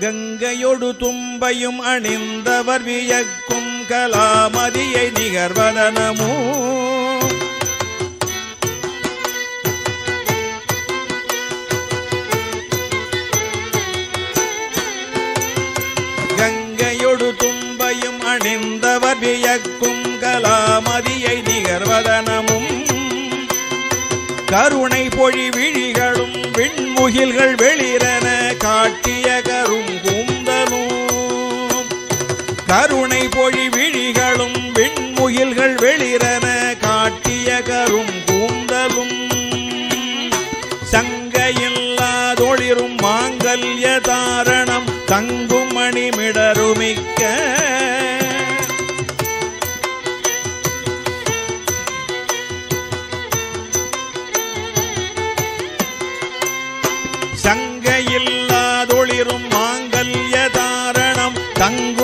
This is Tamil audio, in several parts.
கங்கையொடு தும்பையும் அணிந்தவர் வியக்கும் கலாமதியை நிகர்வதனமோ கங்கையொடு தும்பையும் அணிந்தவர் வியக்கும் கலாமதியை நிகர்வதனமும் கருணை பொழி விழிகளும் விண்முகில்கள் வெளிரன காட்டிய கருணை பொழி விழிகளும் விண்முயில்கள் வெளிரன காட்டிய கரும் கூந்தலும். சங்கையில்லாதொளிரும் மாங்கல்ய தாரணம் தங்கும் மணிமிடருமிக்க சங்கையில்லாதொளிரும் மாங்கல்ய தாரணம் தங்கும்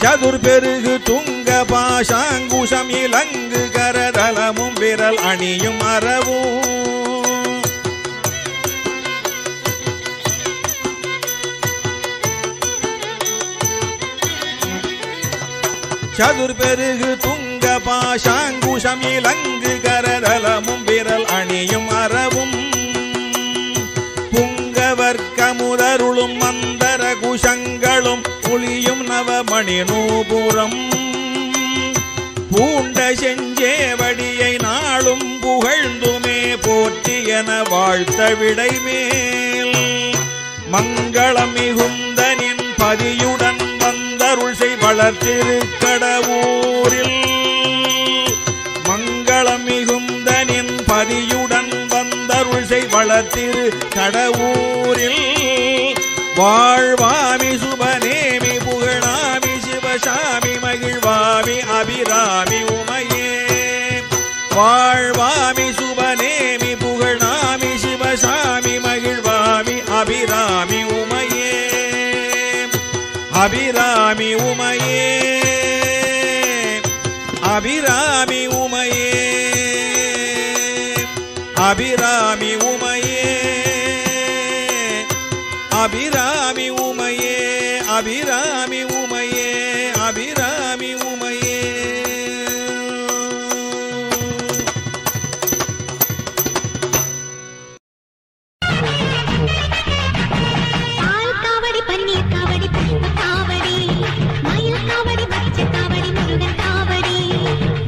சதுர் பெருகு துங்க பாஷாங்குஷம் இலங்கு கரதளமும் விரல் அணியும் அறவும். சதுர் பெருகு துங்க பாஷாங்குஷம் இலங்கு கரதளமும் விரல் அணியும் அறவும். புங்கவர் கமுதருளும் மந்தர குஷங்களும் புலியும் நவமணி நூபுரம் பூண்ட செஞ்சேவடியை நாளும் புகழ்ந்துமே போற்றி என வாழ்த்த விடைமேல். மங்களம் மிகுந்தனின் பதியுடன் வந்தருள் செய் வளர்த்திருக்கடவூரில். மங்களம் மிகுந்தனின் பதியுடன் வந்தருள் செய் வளர்த்திரு கடவுரில் வாழ்வாமி சுபநேமி புகழாமி சிவசாமி மகிழ்வாமி அபிராமி உமையே. வாழ்வாமி சுபநேமி புகழாமி சிவசாமி மகிழ்வாமி அபிராமி உமையே. அபிராமி உமையே. அபிராமி உமையே. அபிராமி உமையே. அபிராமி உமையே அபிராமி உமையே அபிராமி